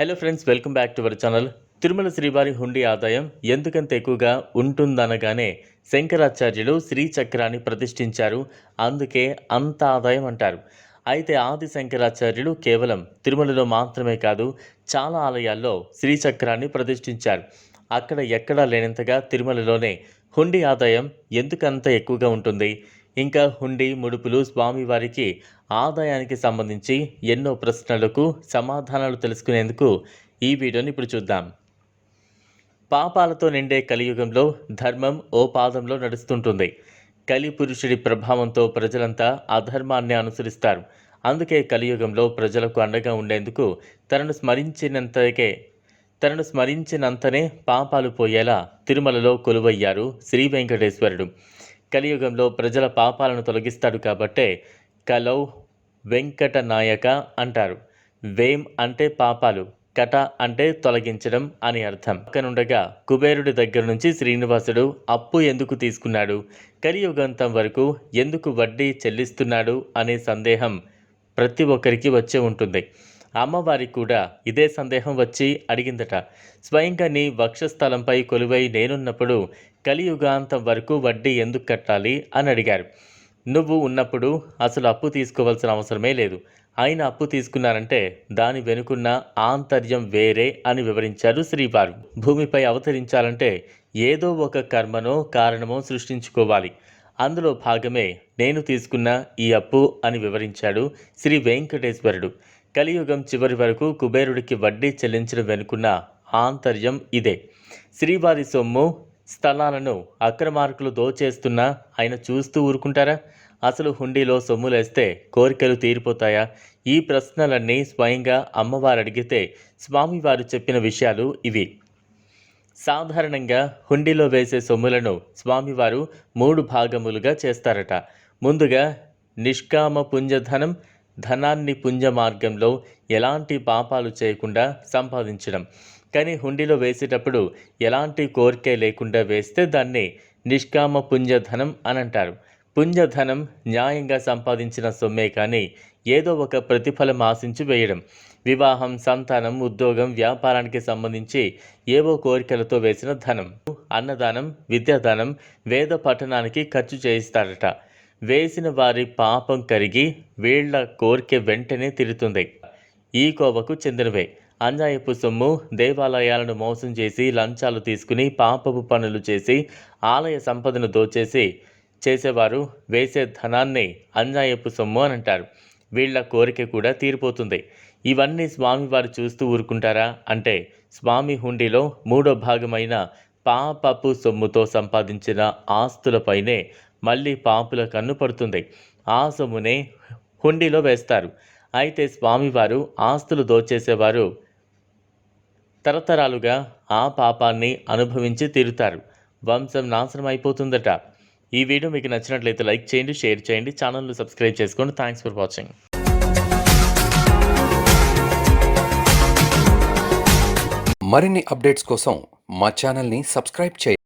Hello friends welcome back to our channel Tirumala శ్రీవారి హుండీ ఆదాయం ఎందుకంత ఎక్కువగా ఉంటుందనగానే శంకరాచార్యులు శ్రీచక్రాన్ని ప్రతిష్ఠించారు. అందుకే అంత ఆదాయం అంటారు. అయితే ఆది శంకరాచార్యులు కేవలం తిరుమలలో మాత్రమే కాదు చాలా ఆలయాల్లో శ్రీచక్రాన్ని ప్రతిష్ఠించారు. అక్కడ ఎక్కడా లేనంతగా తిరుమలలోనే హుండీ ఆదాయం ఎందుకంత ఎక్కువగా ఉంటుంది? ఇంకా హుండీ ముడుపులు స్వామివారికి ఆదాయానికి సంబంధించి ఎన్నో ప్రశ్నలకు సమాధానాలు తెలుసుకునేందుకు ఈ వీడియోని ఇప్పుడు చూద్దాం. పాపాలతో నిండే కలియుగంలో ధర్మం ఓ పాదంలో నడుస్తుంటుంది. కలి పురుషుడి ప్రభావంతో ప్రజలంతా అధర్మాన్ని అనుసరిస్తారు. అందుకే కలియుగంలో ప్రజలకు అండగా ఉండేందుకు తనను స్మరించినంతకే తనను స్మరించినంతనే పాపాలు పోయేలా తిరుమలలో కొలువయ్యారు శ్రీ వెంకటేశ్వరుడు. కలియుగంలో ప్రజల పాపాలను తొలగిస్తాడు కాబట్టే కలౌ వెంకట నాయక అంటారు. వేం అంటే పాపాలు కట అంటే తొలగించడం అని అర్థం. పక్కనుండగా కుబేరుడి దగ్గర నుంచి శ్రీనివాసుడు అప్పు ఎందుకు తీసుకున్నాడు? కలియుగంతం వరకు ఎందుకు వడ్డీ చెల్లిస్తున్నాడు అనే సందేహం ప్రతి ఒక్కరికి వచ్చే ఉంటుంది. అమ్మవారికి కూడా ఇదే సందేహం వచ్చి అడిగిందట. స్వయంగా నీ వక్షస్థలంపై కొలువై నేనున్నప్పుడు కలియుగాంతం వరకు వడ్డీ ఎందుకు కట్టాలి అని అడిగారు. నువ్వు ఉన్నప్పుడు అసలు అప్పు తీసుకోవాల్సిన అవసరమే లేదు. ఆయన అప్పు తీసుకున్నారంటే దాని వెనుకున్న ఆంతర్యం వేరే అని వివరించారు శ్రీవారు. భూమిపై అవతరించాలంటే ఏదో ఒక కర్మనో కారణమో సృష్టించుకోవాలి. అందులో భాగమే నేను తీసుకున్న ఈ అప్పు అని వివరించాడు శ్రీ వెంకటేశ్వరుడు. కలియుగం చివరి వరకు కుబేరుడికి వడ్డీ చెల్లించడం వెనుకున్న ఆంతర్యం ఇదే. శ్రీవారి సొమ్ము స్థలాలను అక్రమార్కులు దోచేస్తున్నా ఆయన చూస్తూ ఊరుకుంటారా? అసలు హుండీలో సొమ్ములేస్తే కోరికలు తీరిపోతాయా? ఈ ప్రశ్నలన్నీ స్వయంగా అమ్మవారు అడిగితే స్వామివారు చెప్పిన విషయాలు ఇవి. సాధారణంగా హుండీలో వేసే సొమ్ములను స్వామివారు మూడు భాగములుగా చేస్తారట. ముందుగా నిష్కామ పుంజధనం ధనాన్ని పుంజ మార్గంలో ఎలాంటి పాపాలు చేయకుండా సంపాదించడం. కానీ హుండీలో వేసేటప్పుడు ఎలాంటి కోరిక లేకుండా వేస్తే దాన్ని నిష్కామ పుంజధనం అని అంటారు పుంజధనం న్యాయంగా సంపాదించిన సొమ్మే కానీ ఏదో ఒక ప్రతిఫలం ఆశించి వేయడం. వివాహం సంతానం ఉద్యోగం వ్యాపారానికి సంబంధించి ఏవో కోరికలతో వేసిన ధనం. అన్నదానం విద్యాదానం వేద పఠనానికి ఖర్చు చేయిస్తారట. వేసిన వారి పాపం కరిగి వీళ్ళ కోరిక వెంటనే తిరుతుంది. ఈ కోవకు చెందినవే. అన్యాయపు సొమ్ము దేవాలయాలను మోసం చేసి లంచాలు తీసుకుని పాపపు పనులు చేసి ఆలయ సంపదను దోచేసి చేసేవారు వేసే ధనాన్ని అన్యాయపు సొమ్ము అని అంటారు. వీళ్ళ కోరిక కూడా తీరిపోతుంది. ఇవన్నీ స్వామివారు చూస్తూ ఊరుకుంటారా? అంటే స్వామి హుండీలో మూడో భాగమైన పాపపు సొమ్ముతో సంపాదించిన ఆస్తులపైనే మళ్ళీ పాపుల కన్ను పడుతుంది. ఆ సొమ్మునే హుండీలో వేస్తారు. అయితే స్వామివారు ఆస్తులు దోచేసేవారు తరతరాలుగా ఆ పాపాన్ని అనుభవించి తీరుతారు. వంశం నాశనం అయిపోతుందట. ఈ వీడియో మీకు నచ్చినట్లయితే లైక్ చేయండి షేర్ చేయండి ఛానల్ను సబ్స్క్రైబ్ చేసుకోండి. Thanks for watching. మరిన్ని అప్డేట్స్ కోసం మా ఛానల్ని సబ్స్క్రైబ్ చేయండి.